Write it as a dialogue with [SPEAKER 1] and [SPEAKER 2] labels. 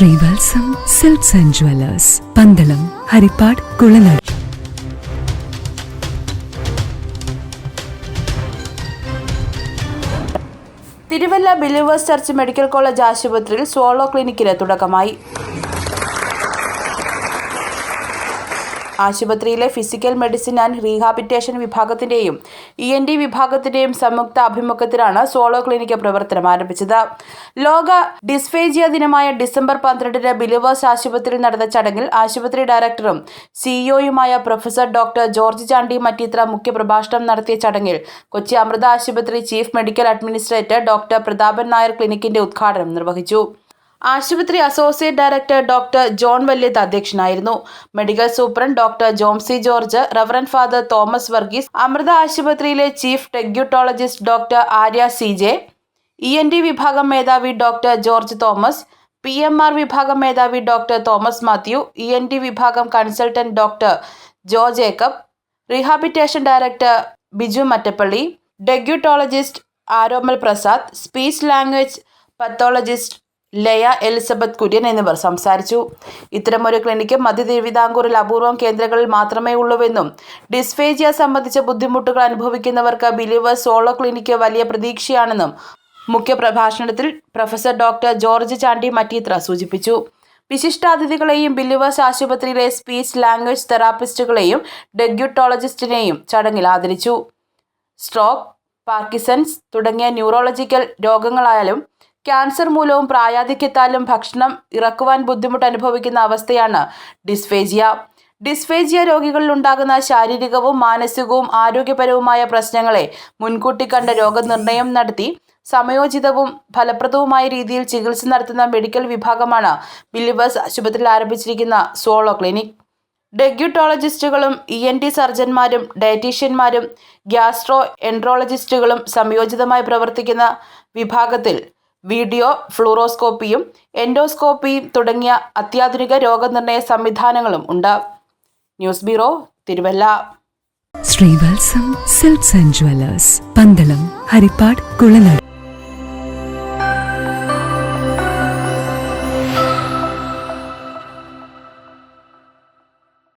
[SPEAKER 1] Sreevatsam silks and jewellers Pandalam Haripad Kulanada.
[SPEAKER 2] Thiruvalla believers church medical college ആശുപത്രിയിൽ solo ക്ലിനിക്കിന് തുടക്കമായി. ആശുപത്രിയിലെ physical medicine and rehabilitation വിഭാഗത്തിന്റെയും E N T വിഭാഗത്തിന്റെയും സംയുക്ത ആഭിമുഖ്യത്തിലാണ് സോളോ ക്ലിനിക്ക് പ്രവർത്തനം ആരംഭിച്ചത്. ലോക ഡിസ്ഫേജിയ ദിനമായ ഡിസംബർ പന്ത്രണ്ടിന് ബിലിവേഴ്സ് ആശുപത്രിയിൽ നടന്ന ചടങ്ങിൽ ആശുപത്രി ഡയറക്ടറും സിഇഒയുമായ professor doctor George Chandy Mateethra മുഖ്യപ്രഭാഷണം നടത്തിയ ചടങ്ങിൽ കൊച്ചി അമൃത ആശുപത്രി chief medical administrator doctor Prathapan Nair ക്ലിനിക്കിന്റെ ഉദ്ഘാടനം നിർവഹിച്ചു. ആശുപത്രി associate director doctor John Valiyath അധ്യക്ഷനായിരുന്നു. Medical superintendent doctor Jomcy George reverend father Thomas Varghese Amrita ആശുപത്രിയിലെ chief deglutologist doctor Arya C J E N T വിഭാഗം മേധാവി doctor George Thomas P M R വിഭാഗം മേധാവി doctor Thomas Mathew E N T വിഭാഗം consultant doctor Jo Jacob rehabilitation director Biju Mattappally deglutologist Aromal Prasad speech language pathologist Laya Elizabeth Kurian എന്നിവർ സംസാരിച്ചു. ഇത്തരമൊരു clinic മധ്യ തിരുവിതാംകൂറിൽ അപൂർവം കേന്ദ്രങ്ങളിൽ മാത്രമേ ഉള്ളൂവെന്നും ഡിസ്ഫേജിയ സംബന്ധിച്ച ബുദ്ധിമുട്ടുകൾ അനുഭവിക്കുന്നവർക്ക് ബിലീവേഴ്സ് സോളോ ക്ലിനിക്ക് വലിയ പ്രതീക്ഷയാണെന്നും മുഖ്യപ്രഭാഷണത്തിൽ professor doctor George Chandy Mateethra സൂചിപ്പിച്ചു. വിശിഷ്ടാതിഥികളെയും ബില്ലിവേഴ്സ് ആശുപത്രിയിലെ സ്പീച്ച് ലാംഗ്വേജ് തെറാപ്പിസ്റ്റുകളെയും ഡെഗ്യൂട്ടോളജിസ്റ്റിനെയും ചടങ്ങിൽ ആദരിച്ചു. സ്ട്രോക്ക് പാർക്കിസൺസ് തുടങ്ങിയ ന്യൂറോളജിക്കൽ രോഗങ്ങളായാലും ക്യാൻസർ മൂലവും പ്രായാധിക്യത്താലും ഭക്ഷണം ഇറക്കുവാൻ ബുദ്ധിമുട്ട് അനുഭവിക്കുന്ന അവസ്ഥയാണ് ഡിസ്ഫേജിയ. ഡിസ്ഫേജിയ രോഗികളിൽ ഉണ്ടാകുന്ന ശാരീരികവും മാനസികവും ആരോഗ്യപരവുമായ പ്രശ്നങ്ങളെ മുൻകൂട്ടി കണ്ട രോഗനിർണയം നടത്തി സമയോചിതവും ഫലപ്രദവുമായ രീതിയിൽ ചികിത്സ നടത്തുന്ന മെഡിക്കൽ വിഭാഗമാണ് ബില്ലിബസ് ആശുപത്രിയിൽ ആരംഭിച്ചിരിക്കുന്ന സോളോ ക്ലിനിക്. ഡെഗ്യൂട്ടോളജിസ്റ്റുകളും ഇ എൻ ടി സർജന്മാരും ഡയറ്റീഷ്യന്മാരും ഗ്യാസ്ട്രോ എൻട്രോളജിസ്റ്റുകളും സംയോജിതമായി പ്രവർത്തിക്കുന്ന വിഭാഗത്തിൽ വീഡിയോ ഫ്ലൂറോസ്കോപ്പിയും എൻഡോസ്കോപ്പിയും തുടങ്ങിയ അത്യാധുനിക രോഗനിർണയ സംവിധാനങ്ങളും ഉണ്ട്. News bureau Thiruvalla.
[SPEAKER 1] Sreevalsam silks and jewellers Pandalam Haripad Kulanada.